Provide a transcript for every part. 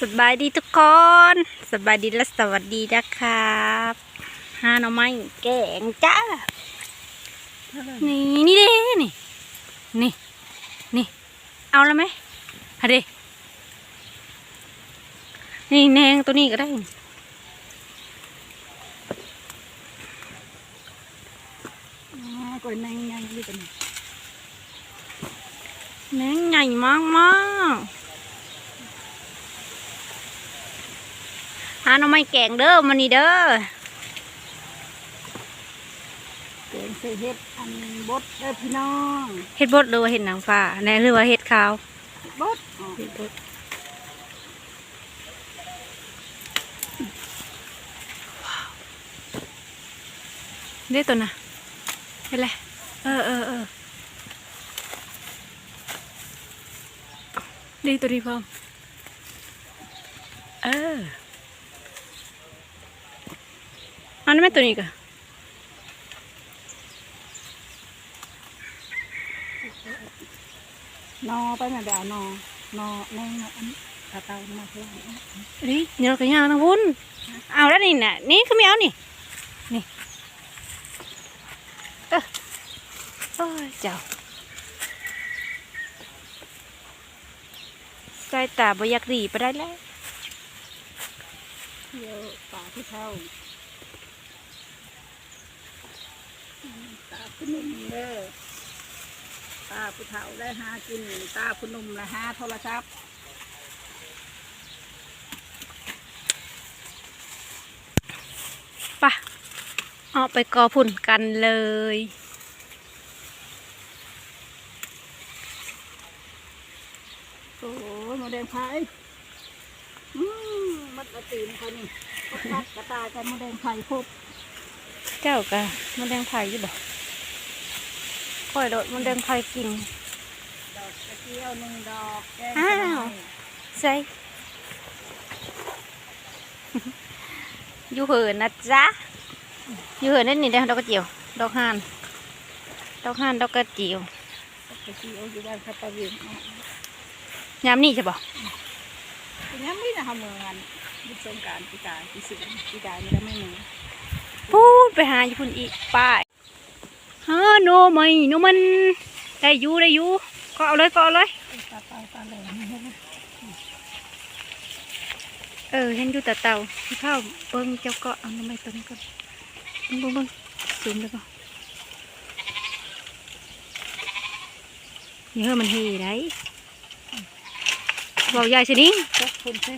สบายดีทุกคน สบายดีและสวัสดีนะครับหาหน่อไม้แกงจ้า นี่นี่เด้นี่ นี่ นี่ เอาแล้วไหมฮะเด้นี่แนงตัวนี้ก็ได้อ๋อกล้วยแมงยังอยู่กันแนงใหญ่มากมาก หาหน่อไม้แกงเด้อมานี่เด้อเกงใส่เห็ดอันบดเด้อพี่น้องเฮ็ดบดหรือว่าเฮ็ดหนังฟ้าแน่หรือว่าเฮ็ดขาวบดอ๋อเฮ็ดบดเด้ตัวน่ะเฮ็ดไรเออเออเออดีตัวนี้พร้อมเออเอันนั้นไม่ตัวนี้กะนอไปไหนเดี๋ยวเอานอนอแมงนออันตาเตามาเพื่อนนี่เดี๋ยวเราก็ย่างทั้งวุ้นเอาแล้วนี่น่ะนี่คือไม่เอานี่นี่เออโอ้ยเจ้าสายตาบอยากดีไปได้แล้วเที่ยวป่าที่เท่า ตาผู้หนุ่มเด้อตาผู้เฒ่าได้หากิน ตาผู้หนุ่มละหาโทรศัพท์ปะเอาไปกอพุ่นกันเลยโอ้ยหมดแดงไผ่อืมมัดกระตีนเขานี่พัดกระตายกันหมดแดงไผ่ครบ เจ้ากะมันแดงไผ่อยู่บ่ค่อยโดดมันแดงไผ่กินดอกกระเจียวหนึ่งดอกแกงอ้าวใส่อยู่เหินนะจ๊ะอยู่เหินนั่นนี่เด้อดอกกระเจียว ดอกห่าน ดอกห่านดอกกระเจียวกระเจียวอยู่บ้านคาตาเวียนอ๋อยามนี่ใช่บ่ทีนี้ไม่นะทำเมืองอันยุทธสงกรารปีกายปีสิบปีกายไม่ได้ไม่เหมือนพูด ไปหาอยู่พุ่นอีกป้ายฮาโนไม่โนมันได้อยู่ได้อยู่ก็เอาเลยก็เอาเลยเออเห็นอยู่แต่เต่าเข้าเบิ้งเจ้าก็เอาน้ำไม่ต้นก่อนเบิ้งเบิ้งเบิ้งซูมเลยป่ะเยอะมันเฮได้เบาใหญ่สินิ้ง ก็คุณใช่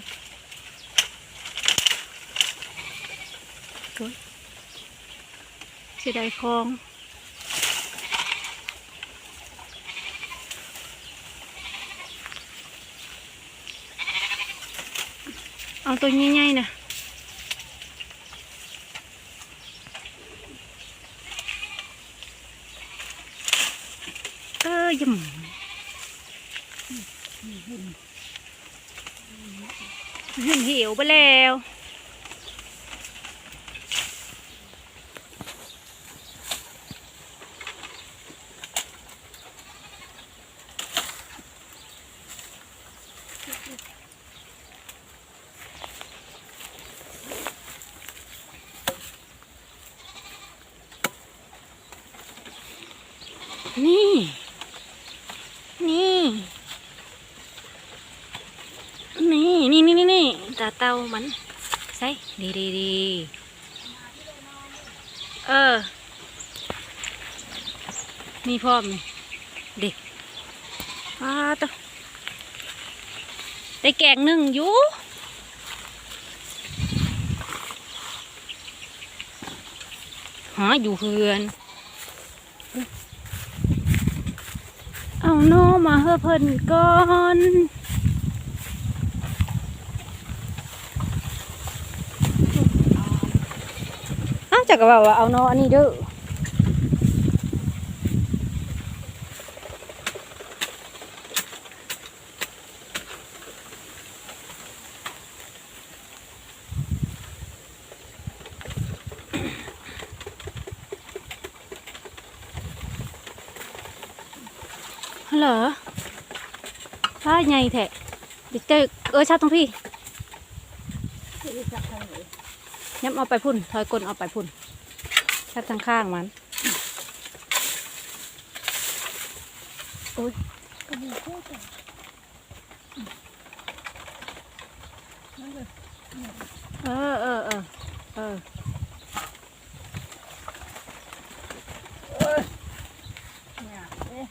เสียดายคลองเอาตัวใหญ่ๆนะเออยิ่มเห็นเหี่ยวไปแล้ว นี่ นี่ นี่นี่นี่นี่นี่ตาเตามันใส่ดีดีดีเออ มีพร้อมนี่เด็กอาตได้แกงหนึ่งอยู่หาอยู่เฮือน เอาโนมาเฮอเพิ่นก่อนอ้าจักก็ว่าว่าเอาโนอันนี้เด้อ ฮัลโหลว่าใหญ่แท้เดี๋ยวเจอเออชาตรงพี่ยับเอาไปพุ่น ถอยกลนเอาไปพุ่นชักทางข้างมันก็ดีพูดกันนั่นเลยเออเออเออเออ เนี่ยเอ๊ะ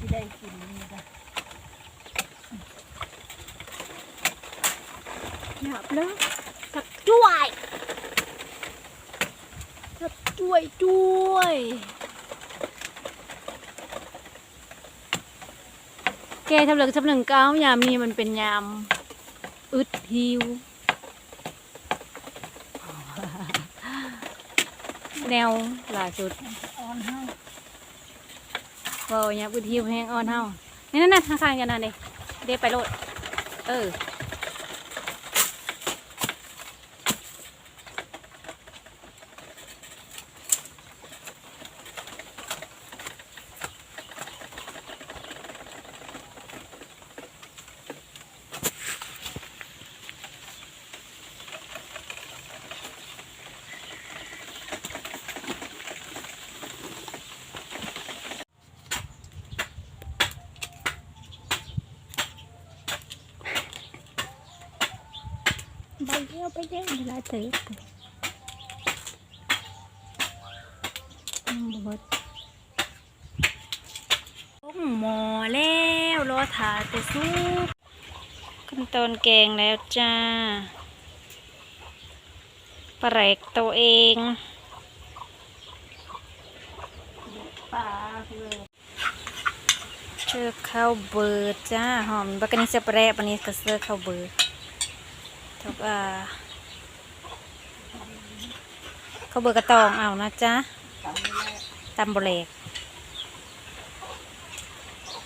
ที่ได้กินนี่จ้ะ หยับเลย สักจ้วยสักจ้วยจ้วยแกทำเหลืองทำหนึ่งเก้ายามนี้มันเป็นยามอึดหิว แนวล่าสุดอ่อนให้เบาเนี่ยอึดหิวแห้งอ่อนเฮานี่นั่นน่ะข้างๆกันนั่นเด้เดไปโลด เออ เดียวไปเด้งเวลาเตยบดต้มหม้อแล้วรอถาแต่ซุปขั้นตอนแกงแล้วจ้าปลาแหลกตัวเองป่าเลยเชื่อข้าวเบิร์ดจ้าหอมบักนี้สเปรย์ปันนี้ก็เสื้อข้าวเบิร์ด กับอ่าเขาเบอร์กระตองเอานะจ๊ะตำแรกตำบะเล็ก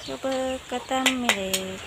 ข้าเบอร์กระตำไม่เล็ก